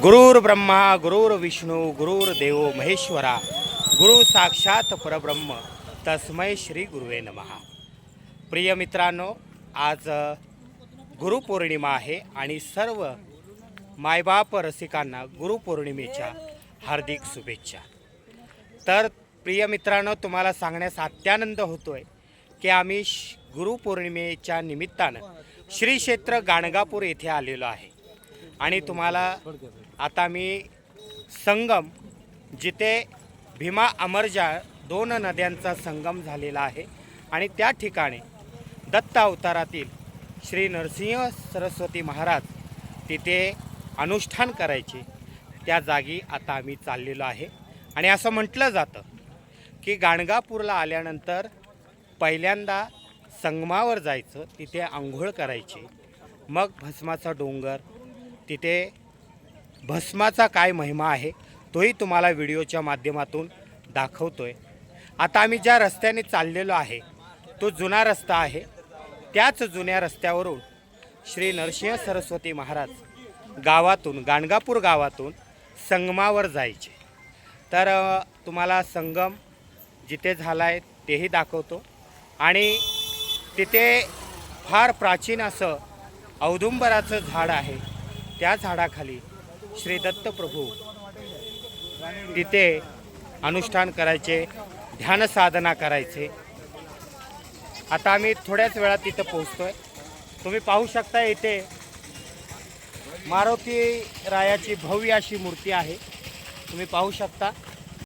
गुरुर् ब्रह्मा गुरुर विष्णू गुरुर्देव महेश्वरा गुरु साक्षात परब्रह्म तस्मै श्री गुरुवे नमहा प्रिय मित्रांनो आज गुरुपौर्णिमा आहे आणि सर्व मायबाप रसिकांना गुरुपौर्णिमेच्या हार्दिक शुभेच्छा. तर प्रिय मित्रांनो तुम्हाला सांगण्यास अत्यानंद होतोय की आम्ही श- गुरुपौर्णिमेच्या निमित्तानं श्री क्षेत्र गाणगापूर येथे आलेलो आहे. आणि तुम्हाला आता मी संगम जिथे भीमा अमरजा दोन नद्यांचा संगम झालेला आहे आणि त्या ठिकाणी दत्त अवतारातील श्री नरसिंह सरस्वती महाराज तिथे अनुष्ठान करायचे त्या जागी आता आम्ही चाललेलो आहे. आणि असं म्हटलं जातं की गाणगापूरला आल्यानंतर पहिल्यांदा संगमावर जायचं तिथे आंघोळ करायची मग भस्माचा डोंगर तिथे भस्माचा काय महिमा आहे तोही तुम्हाला व्हिडिओच्या माध्यमातून दाखवतो आहे आता आम्ही ज्या रस्त्याने चाललेलो आहे तो जुना रस्ता आहे. त्याच जुन्या रस्त्यावरून श्री नरसिंह सरस्वती महाराज गावातून गाणगापूर गावातून संगमावर जायचे. तर तुम्हाला संगम जिथे झाला आहे तेही दाखवतो. आणि तिथे फार प्राचीन असं औदुंबराचं झाड आहे. त्या झाडाखाली श्री दत्तप्रभू तिथे अनुष्ठान करायचे ध्यान साधना करायचे. आता आम्ही थोड्याच वेळात तिथं पोहोचतो आहे तुम्ही पाहू शकता इथे मारुती रायाची भव्य अशी मूर्ती आहे. तुम्ही पाहू शकता.